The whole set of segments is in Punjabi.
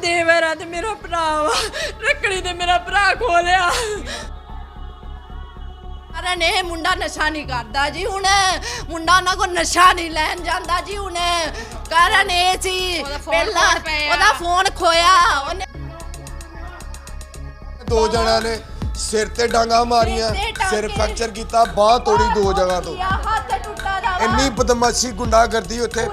ਦੇਵਰਾ ਤੇ ਮੇਰਾ ਭਰਾ ਵਾ। ਰੱਖੜੀ ਤੇ ਮੇਰਾ ਭਰਾ ਖੋਲਿਆ। ਅਰੇ ਨੇ ਮੁੰਡਾ ਨਸ਼ਾ ਨਹੀਂ ਕਰਦਾ ਜੀ ਹੁਣ। ਮੁੰਡਾ ਉਹਨਾਂ ਕੋ ਨਸ਼ਾ ਨਹੀਂ ਲੈਣ ਜਾਂਦਾ ਜੀ ਹੁਣ। ਕਾਰਨ ਇਹ ਸੀ ਉਹਦਾ ਫੋਨ ਪਹਿਲਾਂ ਆ। ਉਹਦਾ ਫੋਨ ਖੋਇਆ। ਉਹਨੇ ਦੋ ਜਣਿਆਂ ਨੇ ਸਿਰ ਤੇ ਡਾਂਗਾ ਮਾਰੀਆਂ ਸਿਰ ਫ੍ਰੈਕਚਰ ਕੀਤਾ ਬਾਹ ਤੋੜੀ ਦੋ ਜਗ੍ਹਾ ਤੋਂ। ਹੱਥ ਟੁੱਟਾ ਦਾ ਵਾ। ਇੰਨੀ ਬਦਮਾਸ਼ੀ ਗੁੰਡਾਗਰਦੀ ਉੱਥੇ।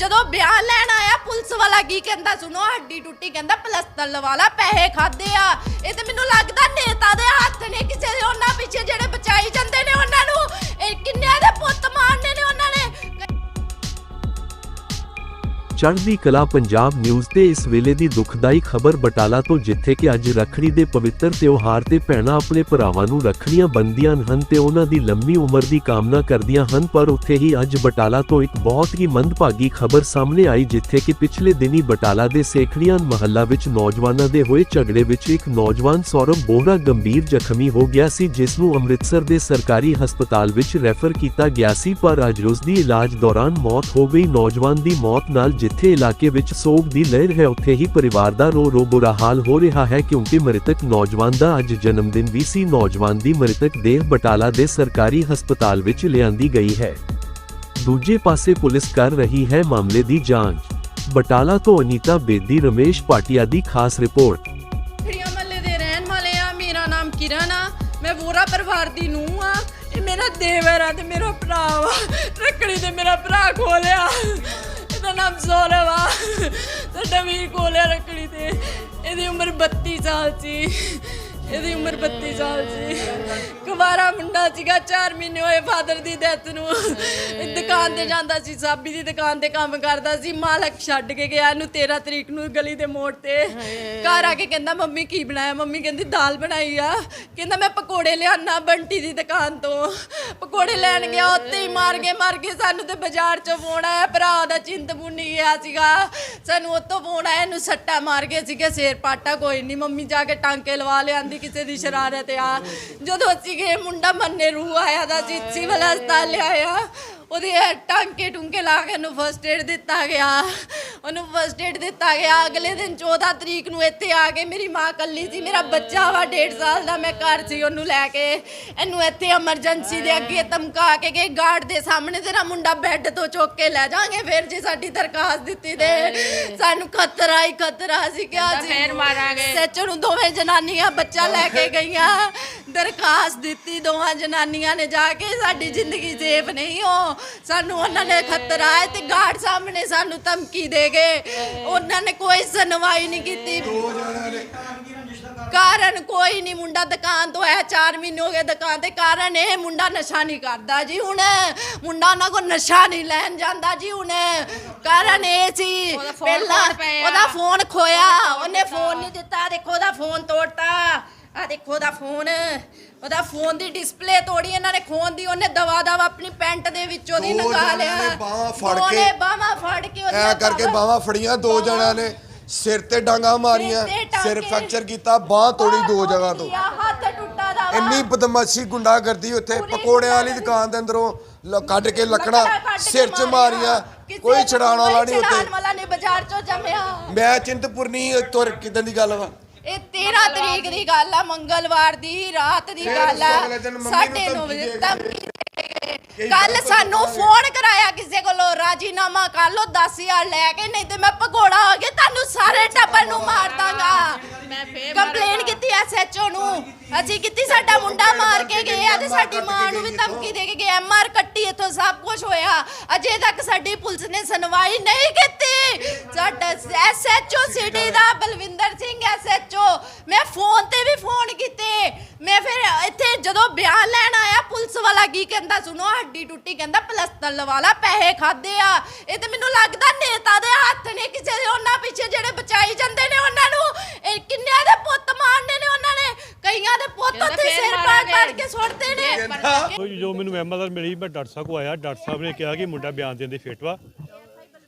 ਜਦੋਂ ਬਿਆਨ ਲੈਣ ਆਇਆ, ਪੁਲਿਸ ਵਾਲਾ ਕੀ ਕਹਿੰਦਾ, ਸੁਣੋ, ਹੱਡੀ ਟੁੱਟੀ ਕਹਿੰਦਾ, ਪਲਸਤਰ ਲਵਾਲਾ ਪੈਸੇ ਖਾਦੇ ਆ। ਇਹ ਤੇ ਮੈਨੂੰ ਲੱਗਦਾ ਨੇਤਾ ਦੇ ਹੱਥ ਨੇ ਕਿਸੇ ਦੇ ਉਹਨਾਂ ਪਿੱਛੇ ਜਿਹੜੇ ਬਚਾਈ ਜਾਂਦੇ ਨੇ ਉਹਨਾਂ ਨੂੰ। ਇਹ ਕਿੰਨਿਆਂ ਦੇ ਚੜ੍ਹਦੀ ਕਲਾ ਪੰਜਾਬ ਨਿਊਜ਼ ਤੇ ਇਸ ਵੇਲੇ ਦੀ ਦੁਖਦਾਈ ਖਬਰ ਬਟਾਲਾ ਤੋਂ, ਜਿੱਥੇ ਕਿ ਅੱਜ ਰੱਖੜੀ ਦੇ ਪਵਿੱਤਰ ਤਿਉਹਾਰ ਤੇ ਭੈਣਾਂ ਆਪਣੇ ਭਰਾਵਾਂ ਨੂੰ ਰੱਖੜੀਆਂ ਬੰਨ੍ਹਦੀਆਂ ਹਨ ਤੇ ਉਹਨਾਂ ਦੀ ਲੰਮੀ ਉਮਰ ਦੀ ਕਾਮਨਾ ਕਰਦੀਆਂ ਹਨ, ਪਰ ਉੱਥੇ ਹੀ ਅੱਜ ਬਟਾਲਾ ਤੋਂ ਇੱਕ ਬਹੁਤ ਹੀ ਮੰਦਭਾਗੀ ਖਬਰ ਸਾਹਮਣੇ ਆਈ, ਜਿੱਥੇ ਕਿ ਪਿਛਲੇ ਦਿਨੀ ਬਟਾਲਾ ਦੇ ਸੇਖੜੀਆਂ ਮਹੱਲਾ ਵਿੱਚ ਨੌਜਵਾਨਾਂ ਦੇ ਹੋਏ ਝਗੜੇ ਵਿੱਚ ਇੱਕ ਨੌਜਵਾਨ ਸੌਰਵ ਬੋਹਰਾ ਗੰਭੀਰ ਜ਼ਖਮੀ ਹੋ ਗਿਆ ਸੀ, ਜਿਸ ਨੂੰ ਅੰਮ੍ਰਿਤਸਰ ਦੇ ਸਰਕਾਰੀ ਹਸਪਤਾਲ ਵਿੱਚ ਰੈਫਰ ਕੀਤਾ ਗਿਆ ਸੀ, ਪਰ ਅੱਜ ਉਸ ਦੀ ਇਲਾਜ ਦੌਰਾਨ ਮੌਤ ਹੋ ਗਈ। ਨੌਜਵਾਨ ਦੀ ਮੌਤ ਨਾਲ ਜਿੱਥੇ ਇਲਾਕੇ ਵਿੱਚ ਸੋਗ ਦੀ ਲਹਿਰ ਹੈ। ਉੱਥੇ ਹੀ ਪਰਿਵਾਰ ਦਾ ਰੋ ਰੋ ਬੁਰਾ ਹਾਲ ਹੋ ਰਿਹਾ ਹੈ ਕਿਉਂਕਿ ਮ੍ਰਿਤਕ ਨੌਜਵਾਨ ਦਾ ਅੱਜ ਜਨਮ ਦਿਨ ਵੀ ਸੀ। ਨੌਜਵਾਨ ਦੀ ਮ੍ਰਿਤਕ ਦੇਹ ਬਟਾਲਾ ਦੇ ਸਰਕਾਰੀ ਹਸਪਤਾਲ ਵਿੱਚ ਲਿਆਂਦੀ ਗਈ ਹੈ। ਦੂਜੇ ਪਾਸੇ ਪੁਲਿਸ ਕਰ ਰਹੀ ਹੈ ਮਾਮਲੇ ਦੀ ਜਾਂਚ। ਬਟਾਲਾ ਤੋਂ ਅਨੀਤਾ ਬੇਦੀ, ਰਮੇਸ਼ ਪਾਟਿਆ ਦੀ ਖਾਸ ਰਿਪੋਰਟ। ਖੜੀਆਂ ਮੱਲੇ ਦੇ ਰਹਿਣ ਵਾਲੇ ਆ। ਮੇਰਾ ਨਾਮ ਕਿਰਨ ਆ। ਮੈਂ ਵੋਰਾ ਪਰਿਵਾਰ ਦੀ ਨੂੰਹ ਆ। ਇਹ ਮੇਰਾ ਦੇਵਰ ਆ ਤੇ ਮੇਰਾ ਭਰਾ ਵਾ। ਰੱਖੜੀ ਤੇ ਮੇਰਾ ਭਰਾ ਖੋਲਿਆ ਇਹਦਾ ਨਾਮ ਸੌਰਵ ਆ। ਸਾਡਾ ਵੀਰ ਖੋਲਿਆ ਰੱਖੜੀ ਤੇ। ਇਹਦੀ ਉਮਰ 32 ਸਾਲ ਸੀ। ਇਹਦੀ ਉਮਰ 32 ਸਾਲ ਸੀ। ਕੁਵਾਰਾ ਮੁੰਡਾ ਸੀਗਾ 4 ਮਹੀਨੇ ਹੋਏ ਫਾਦਰ ਦੀ ਡੈਥ ਨੂੰ। ਇਹ ਦੁਕਾਨ ਤੇ ਜਾਂਦਾ ਸੀ ਸਾਬੀ ਦੀ ਦੁਕਾਨ ਤੇ ਕੰਮ ਕਰਦਾ ਸੀ। ਮਾਲਕ ਛੱਡ ਕੇ ਗਿਆ ਇਹਨੂੰ 13 ਤਰੀਕ ਨੂੰ ਗਲੀ ਦੇ ਮੋੜ ਤੇ। ਘਰ ਆ ਕੇ ਕਹਿੰਦਾ ਮੰਮੀ ਕੀ ਬਣਾਇਆ? ਮੰਮੀ ਕਹਿੰਦੀ ਦਾਲ ਬਣਾਈ ਆ। ਕਹਿੰਦਾ ਮੈਂ ਪਕੌੜੇ ਲਿਆਣਾ ਬੰਟੀ ਦੀ ਦੁਕਾਨ ਤੋਂ। ਪਕੌੜੇ ਲੈਣ ਗਿਆ ਉੱਤੇ ਹੀ ਮਾਰ ਕੇ ਮਾਰ ਕੇ ਸਾਨੂੰ ਤੇ ਬਾਜ਼ਾਰ ਚੋਂ ਫੋਨ ਆਇਆ। ਭਰਾ ਦਾ ਚਿੰਤਪੁਰਨੀ ਗਿਆ ਸੀਗਾ। ਸਾਨੂੰ ਉੱਤੋਂ ਫੋਨ ਆਇਆ ਇਹਨੂੰ ਸੱਟਾ ਮਾਰ ਕੇ ਸੀਗੇ ਸਿਰ ਪਾਟਾ ਕੋਈ ਨਹੀਂ ਮੰਮੀ ਜਾ ਕੇ ਟਾਂਕੇ ਲਵਾ ਲਿਆਂਦੀ ਕਿਸੇ ਦੀ ਸ਼ਰਾਰਤ ਆ। ਜਦੋਂ ਅਸੀਂ ਗਏ, ਮੁੰਡਾ ਮੰਨੇ ਰੂਹ ਆਇਆ ਦਾ ਸੀ ਵਾਲਾ ਹਸਪਤਾਲ ਲਿਆਇਆ। ਉਹਦੇ ਟਾਂਕੇ ਟੁੰਕੇ ਲਾ ਕੇ ਉਹਨੂੰ ਫਸਟ ਏਡ ਦਿੱਤਾ ਗਿਆ। ਉਹਨੂੰ ਫਸਟ ਏਡ ਦਿੱਤਾ ਗਿਆ। ਅਗਲੇ ਦਿਨ 14 ਤਰੀਕ ਨੂੰ ਇੱਥੇ ਆ ਕੇ ਮੇਰੀ ਮਾਂ ਕੱਲੀ ਸੀ। ਮੇਰਾ ਬੱਚਾ ਵਾ 1.5 ਸਾਲ ਦਾ ਮੈਂ ਘਰ ਸੀ ਉਹਨੂੰ ਲੈ ਕੇ। ਇਹਨੂੰ ਇੱਥੇ ਐਮਰਜੈਂਸੀ ਦੇ ਅੱਗੇ ਧਮਕਾ ਕੇ ਗਏ ਗਾਰਡ ਦੇ ਸਾਹਮਣੇ ਤੇਰਾ ਮੁੰਡਾ ਬੈੱਡ ਤੋਂ ਚੁੱਕ ਕੇ ਲੈ ਜਾਾਂਗੇ ਫਿਰ ਜੇ ਸਾਡੀ ਦਰਖਾਸਤ ਦਿੱਤੀ ਤੇ ਸਾਨੂੰ ਖਤਰਾ ਹੀ ਖਤਰਾ ਸੀ ਕਿ ਅਸੀਂ ਫੇਰ ਮਾਰਾਂਗੇ। ਸੱਚ ਨੂੰ ਦੋਵੇਂ ਜਨਾਨੀਆਂ ਬੱਚਾ ਲੈ ਕੇ ਗਈਆਂ। ਦਰਖਾਸਤ ਦਿੱਤੀ ਦੋਵਾਂ ਜਨਾਨੀਆਂ ਨੇ ਜਾ ਕੇ ਸਾਡੀ ਜ਼ਿੰਦਗੀ ਸੇਫ ਨਹੀਂ ਹੋ ਸਾਨੂੰ ਉਹਨਾਂ ਨੇ ਖਤਰਾ ਹੈ ਤੇ ਗਾਰਡ ਸਾਹਮਣੇ ਸਾਨੂੰ ਧਮਕੀ ਦੇ ਗਏ। ਉਹਨਾਂ ਨੇ ਕੋਈ ਸੁਣਵਾਈ ਨਹੀਂ ਕੀਤੀ। ਕਾਰਨ ਕੋਈ ਨਹੀਂ ਮੁੰਡਾ ਦੁਕਾਨ ਤੋਂ ਆਇਆ 4 ਮਹੀਨੇ ਹੋ ਗਏ ਦੁਕਾਨ ਤੇ। ਕਾਰਨ ਇਹ ਮੁੰਡਾ ਨਸ਼ਾ ਨਹੀਂ ਕਰਦਾ ਜੀ ਹੁਣ। ਮੁੰਡਾ ਉਹਨਾਂ ਕੋ ਨਸ਼ਾ ਨਹੀਂ ਲੈਣ ਜਾਂਦਾ ਜੀ ਹੁਣ। ਕਾਰਨ ਇਹ ਸੀ ਪਹਿਲਾਂ। ਉਹਦਾ ਫੋਨ ਖੋਇਆ ਉਹਨੇ ਫੋਨ ਨਹੀਂ ਦਿੱਤਾ ਦੇਖੋ ਉਹਦਾ ਫੋਨ ਤੋੜਤਾ। ਆ ਦੇਖੋ ਉਹਦਾ ਫੋਨ। ਉਹਦਾ ਫੋਨ ਦੀ ਡਿਸਪਲੇ ਤੋੜੀ ਇਹਨਾਂ ਨੇ ਖੋਨ ਦੀ ਉਹਨੇ ਦਵਾ ਦਵਾ ਆਪਣੀ ਪੈਂਟ ਦੇ ਵਿੱਚ ਉਹਦੀ ਦੋ ਜਣਿਆਂ ਲਿਆ। ਨੇ ਬਾਹਾਂ ਫੜ ਕੇ- ਬਾਹਾਂ ਫੜ ਕੇ ਐ ਉਹਦੀਆਂ ਕਰਕੇ ਬਾਹਾਂ ਫੜੀਆਂ ਦੋ ਜਣਿਆਂ ਨੇ। ਸਿਰ ਤੇ ਡਾਂਗਾ ਮਾਰੀਆਂ ਸਿਰ ਤੇ ਫ੍ਰੈਕਚਰ ਕੀਤਾ ਬਾਹ ਤੋੜੀ ਦੋ ਜਗ੍ਹਾ ਤੋਂ। ਹੱਥ ਟੁੱਟਾ ਦਾ ਵਾ। ਇੰਨੀ ਬਦਮਾਸ਼ੀ ਗੁੰਡਾਗਰਦੀ ਉੱਥੇ ਪੂਰੀ ਪਕੌੜਿਆਂ ਵਾਲੀ। ਦੁਕਾਨ ਦੇ ਅੰਦਰੋਂ ਲ- ਕੱਢ ਕੇ ਲੱਕੜਾਂ ਕੱਢ ਕੇ ਸਿਰ 'ਚ ਮਾਰੀਆਂ। ਕਿਸੇ ਕੋਈ ਨੂੰ ਛਡਾਣ ਵਾਲਾ ਨਹੀਂ ਕੋਈ ਛਡਾਣ ਉੱਤੇ ਵਾਲਾ ਨਹੀਂ ਬਾਜ਼ਾਰ ਚੋਂ ਜੰਮਿਆ। ਮੈਂ ਚਿੰਤਪੁਰਨੀ ਤੁਰ ਕਿਦਾਂ ਦੀ ਗੱਲ ਵਾ? ਇਹ 13 ਤਰੀਕ ਦੀ ਗੱਲ ਆ ਮੰਗਲਵਾਰ ਦੀ ਰਾਤ ਦੀ ਗੱਲ ਆ। ਅਗਲੇ ਦਿਨ ਮੰਮੀ ਨੂੰ ਸਾਢੇ ਨੌ ਧਮਕੀ ਵਜੇ ਦੇ ਧਮਕੀ ਕਈ ਕੱਲ ਸਾਨੂੰ ਫੋਨ ਕਰਾਇਆ ਕਿਸੇ ਕੋਲੋਂ ਰਾਜੀਨਾਮਾ ਕਰ ਲੋ 10000 ਲੈ ਕੇ ਨਹੀਂ ਤੇ ਮੈਂ ਭਗੋੜਾ ਹੋ ਕੇ ਤੁਹਾਨੂੰ ਸਾਰੇ ਟੱਬਰ ਨੂੰ ਮਾਰ ਦਾਂਗਾ। ਮੈਂ ਫੇਰ ਕੰਪਲੇਨ ਕੀਤੀ ਐਸਐਚਓ ਨੂੰ। ਅਸੀਂ ਕੀਤੀ ਸਾਡਾ ਮੁੰਡਾ ਮਾਰ ਕੇ ਗਏ ਆ ਤੇ ਸਾਡੀ ਮਾਂ ਨੂੰ ਵੀ ਧਮਕੀ ਦੇ ਕੇ ਗਏ ਐਮਆਰ ਕੱਟੀ ਇੱਥੋਂ ਸਭ ਕੁਝ ਹੋਇਆ। ਅਜੇ ਤੱਕ ਸਾਡੀ ਪੁਲਿਸ ਨੇ ਸੁਣਵਾਈ ਨਹੀਂ ਕੀਤੀ। ਸਾਡਾ ਐਸਐਚਓ ਸਿਟੀ ਦਾ ਬਲਵਿੰਦਰ ਸਿੰਘ ਐਸਐਚਓ। ਮੈਂ ਫੋਨ ਤੇ ਵੀ ਫੋਨ ਕੀਤੇ। ਮੈਂ ਫਿਰ ਇੱਥੇ ਜਦੋਂ ਬਿਆਨ ਲੈਣ ਆਇਆ ਪੁਲਿਸ ਵਾਲਾ ਕੀ ਕਹਿੰਦਾ? ਸੁਣੋ ਹੱਡੀ ਟੁੱਟੀ ਕਹਿੰਦਾ ਪਲਸਤਰ ਲਵਾਲਾ ਪੈਸੇ ਖਾਦੇ ਆ। ਇਹ ਤੇ ਮੈਨੂੰ ਲੱਗਦਾ ਨੇਤਾ ਦੇ ਹੱਥ ਨੇ ਕਿਸੇ ਦੇ ਉਹਨਾਂ ਪਿੱਛੇ ਜਿਹੜੇ ਬਚਾਈ ਜਾਂਦੇ ਨੇ ਉਹਨਾਂ ਨੂੰ। ਇਹ ਕਿੰਨਿਆਂ ਦੇ ਪੁੱਤ ਮਾਰਨੇ ਨੇ ਉਹਨਾਂ ਨੇ? ਕਈਆਂ ਦੇ ਪੁੱਤ ਉੱਥੇ ਸਿਰ ਪਾੜ। ਪਾੜ ਕੇ ਸੁੱਟਦੇ ਨੇ। ਉਹ ਜੋ ਮੈਨੂੰ ਐਮਐਲਆਰ ਮਿਲੀ ਮੈਂ ਡਾਕਟਰ ਸਾਹਿਬ ਕੋ ਆਇਆ। ਡਾਕਟਰ ਸਾਹਿਬ ਨੇ ਕਿਹਾ ਕਿ ਮੁੰਡਾ ਬਿਆਨ ਦੇਣ ਦੇ ਫਿੱਟ ਵਾ।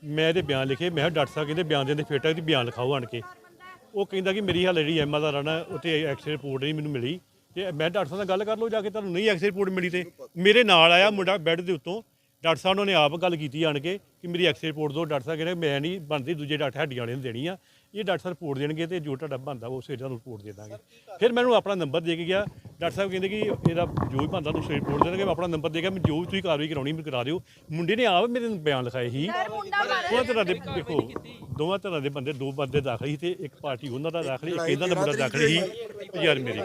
ਮੈਂ ਇਹਦੇ ਬਿਆਨ ਲਿਖੇ। ਮੈਂ ਕਿਹਾ ਡਾਕਟਰ ਸਾਹਿਬ ਕਹਿੰਦੇ ਬਿਆਨ ਦੇਣ ਦੇ ਫਿੱਟ ਆ ਤੁਸੀਂ ਬਿਆਨ ਲਿਖਾਓ ਆਣ ਕੇ। ਉਹ ਕਹਿੰਦਾ ਕਿ ਮੇਰੀ ਹਾਲੇ ਜਿਹੜੀ ਐਮਐਲਆਰ ਆ ਨਾ ਉੱਥੇ ਰਿਪੋਰਟ ਨਹੀਂ ਮੈਨੂੰ ਮਿਲੀ। ਤੇ ਮੈਂ ਡਾਕਟਰ ਸਾਹਿਬ ਨਾਲ ਗੱਲ ਕਰ ਲਓ ਜਾ ਕੇ ਤੁਹਾਨੂੰ ਨਹੀਂ ਐਕਸਰੇ ਰਿਪੋਰਟ ਮਿਲੀ ਤੇ। ਮੇਰੇ ਨਾਲ ਆਇਆ ਮੁੰਡਾ ਬੈੱਡ ਦੇ ਉੱਤੋਂ। ਡਾਕਟਰ ਸਾਹਿਬ ਨੇ ਆਪ ਗੱਲ ਕੀਤੀ ਆਣ ਕੇ ਕਿ ਮੇਰੀ ਐਕਸ ਰਿਪੋਰਟ ਦਿਓ। ਡਾਕਟਰ ਸਾਹਿਬ ਕਹਿੰਦੇ ਮੈਂ ਨਹੀਂ ਬਣਦੀ ਦੂਜੇ ਡਾਕਟਰ ਹੱਡੀਆਂ ਵਾਲੇ ਨੂੰ ਦੇਣੀ ਆ। ਇਹ ਡਾਕਟਰ ਸਾਹਿਬ ਰਿਪੋਰਟ ਦੇਣਗੇ ਤੇ ਜੋ ਤੁਹਾਡਾ ਬਣਦਾ ਉਹ ਸਵੇਰੇ ਤੁਹਾਨੂੰ ਰਿਪੋਰਟ ਦੇ ਦਾਂਗੇ। ਫਿਰ ਮੈਨੂੰ ਆਪਣਾ ਨੰਬਰ ਦੇ ਕੇ ਗਿਆ। ਡਾਕਟਰ ਸਾਹਿਬ ਕਹਿੰਦੇ ਕਿ ਇਹਦਾ ਜੋ ਵੀ ਬਣਦਾ ਤੁਸੀਂ ਰਿਪੋਰਟ ਦੇਣਗੇ ਮੈਂ ਆਪਣਾ ਨੰਬਰ ਦੇ ਕੇ ਮੈਂ ਜੋ ਵੀ ਤੁਸੀਂ ਕਾਰਵਾਈ ਕਰਾਉਣੀ ਮੈਨੂੰ ਕਰਾ ਦਿਓ। ਮੁੰਡੇ ਨੇ ਆਪ ਮੇਰੇ ਬਿਆਨ ਲਿਖਾਏ ਸੀ। ਦੋਵਾਂ ਤਰ੍ਹਾਂ ਦੇ ਦੇਖੋ ਦੋਵਾਂ ਤਰ੍ਹਾਂ ਦੇ ਬੰਦੇ ਦੋ ਬੰਦੇ ਦਾਖਲ ਸੀ ਤੇ ਇੱਕ ਪਾਰਟੀ ਉਹਨਾਂ ਦਾ ਦਾਖਲ ਇੱਕ ਇਹਨਾਂ ਦਾ ਮੁੰਡਾ ਦਾਖਲ ਸੀ। ਯਾਰ ਮੇਰੇ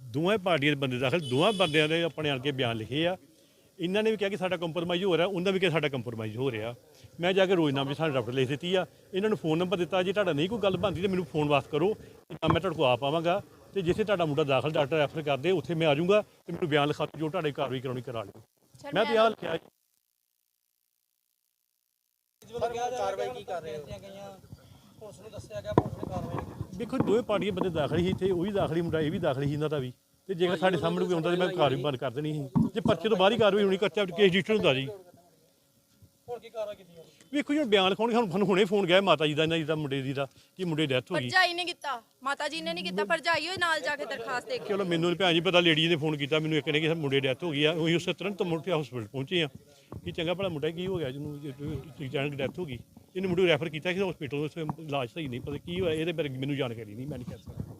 ਦੋਵਾਂ ਪਾਰਟੀਆਂ ਦੇ ਬੰਦੇ ਦਾਖਲ ਦੋਵਾਂ ਬੰਦਿਆਂ ਦੇ ਆਪਣੇ ਆਣ ਕੇ ਬਿਆਨ ਲਿਖੇ ਆ। ਇਹਨਾਂ ਨੇ ਵੀ ਕਿਹਾ ਕਿ ਸਾਡਾ ਕੰਪਰੋਮਾਈਜ਼ ਹੋ ਰਿਹਾ ਉਹਨਾਂ ਵੀ ਕਿਹਾ ਸਾਡਾ ਕੰਪਰੋਮਾਈਜ਼ ਹੋ ਰਿਹਾ। ਮੈਂ ਜਾ ਕੇ ਰੋਜ਼ਨਾਮੇ ਸਾਨੂੰ ਰਫਟ ਲਿਖ ਦਿੱਤੀ ਆ। ਇਹਨਾਂ ਨੂੰ ਫੋਨ ਨੰਬਰ ਦਿੱਤਾ ਜੇ ਤੁਹਾਡਾ ਨਹੀਂ ਕੋਈ ਗੱਲ ਬਣਦੀ ਤੇ ਮੈਨੂੰ ਫੋਨ ਵਾਸ ਕਰੋ। ਤੇ ਤਾਂ ਮੈਂ ਤੁਹਾਡੇ ਕੋਲ ਆ ਪਾਵਾਂਗਾ। ਤੇ ਜਿੱਥੇ ਤੁਹਾਡਾ ਮੁੰਡਾ ਦਾਖਲ ਡਾਕਟਰ ਰੈਫਰ ਕਰਦੇ ਉੱਥੇ ਮੈਂ ਆ ਜਾਊਂਗਾ ਤੇ ਮੈਨੂੰ ਬਿਆਨ ਲਿਖਾ ਜੋ ਤੁਹਾਡੇ ਕਾਰਵਾਈ ਕਰਾਉਣੀ ਕਰਾ ਲਿਓ। ਮੈਂ ਤੇ ਲਿਖਿਆ ਜੀ। ਕਾਰਵਾਈ ਕੀ ਕਰ ਰਹੇ ਹੋ? ਪੁਲਿਸ ਨੂੰ ਦੱਸਿਆ ਗਿਆ ਪੁਲਿਸ ਨੇ ਕਾਰਵਾਈ ਨਹੀਂ ਕੀਤੀ। ਦੇਖੋ ਦੋਵੇਂ ਪਾਰਟੀਆਂ ਬੰਦੇ ਦਾਖਲ ਸੀ ਇੱਥੇ ਉਹ ਵੀ ਦਾਖਲੀ ਮੁੰਡਾ ਇਹ ਵੀ ਦਾਖਲ ਸੀ ਇਹਨਾਂ ਦਾ ਵੀ। ਤੇ ਜੇਕਰ ਸਾਡੇ ਸਾਹਮਣੇ ਕੋਈ ਆਉਂਦਾ ਤੇ ਮੈਂ ਕਾਰਵਾਈ ਬੰਦ ਕਰ ਦੇਣੀ ਸੀ। ਜੇ ਪਰਚੇ ਤੋਂ ਬਾਹਰ ਹੀ ਕਾਰਵਾਈ ਹੋਣੀ ਕੱਚਾ ਕੇਸ ਰਜਿਸਟਰ ਹੁੰਦਾ ਜੀ। ਹੁਣ ਕੀ ਕਾਰਵਾਈ ਕੀਤੀ ਜਾਊਗੀ? ਵੇਖੋ ਜੀ ਬਿਆਨ ਲਿਖਾਉਣਗੇ ਹੁਣ ਸਾਨੂੰ ਹੁਣੇ ਫੋਨ ਗਿਆ ਮਾਤਾ ਜੀ ਦਾ ਇਹਨਾਂ ਜੀ ਦਾ ਮੁੰਡੇ ਦੀ ਦਾ ਕਿ ਮੁੰਡੇ ਡੈਥ ਹੋ ਗਈ। ਭਰਜਾਈ ਨੇ ਕੀਤਾ ਮਾਤਾ ਜੀ ਨੇ ਨਹੀਂ ਕੀਤਾ ਭਰਜਾਈ ਹੋਏ ਨਾਲ ਜਾ ਕੇ ਦਰਖਾਸਤ ਦੇ ਕੇ ਚਲੋ ਮੈਨੂੰ ਨੀ ਭੈਣ ਜੀ ਪਤਾ ਲੇਡੀ ਨੇ ਫੋਨ ਕੀਤਾ ਮੈਨੂੰ ਇੱਕ ਨੇ ਕਿ ਮੁੰਡੇ ਡੈਥ ਹੋ ਗਈ ਆ ਉਹੀ ਉਸੇ ਤੁਰੰਤ ਮੁੜ ਕੇ ਹਸਪੀਟਲ ਪਹੁੰਚੇ ਆ। ਕਿ ਚੰਗਾ ਭਲਾ ਮੁੰਡਾ ਕੀ ਹੋ ਗਿਆ ਜਿਹਨੂੰ ਜਾਣ ਡੈਥ ਹੋ ਗਈ। ਇਹਨੂੰ ਮੁੰਡੇ ਰੈਫਰ ਕੀਤਾ ਕਿ ਹਸਪੀਟਲ ਉਸ ਇਲਾਜ ਸਹੀ ਨਹੀਂ ਪਤਾ ਕੀ ਹੋਇਆ ਇਹਦੇ ਬਾਰੇ ਮੈਨੂੰ ਜਾਣਕਾਰੀ ਨਹੀਂ ਮੈਂ ਨਹੀਂ ਕਹਿ ਸਕਦਾ।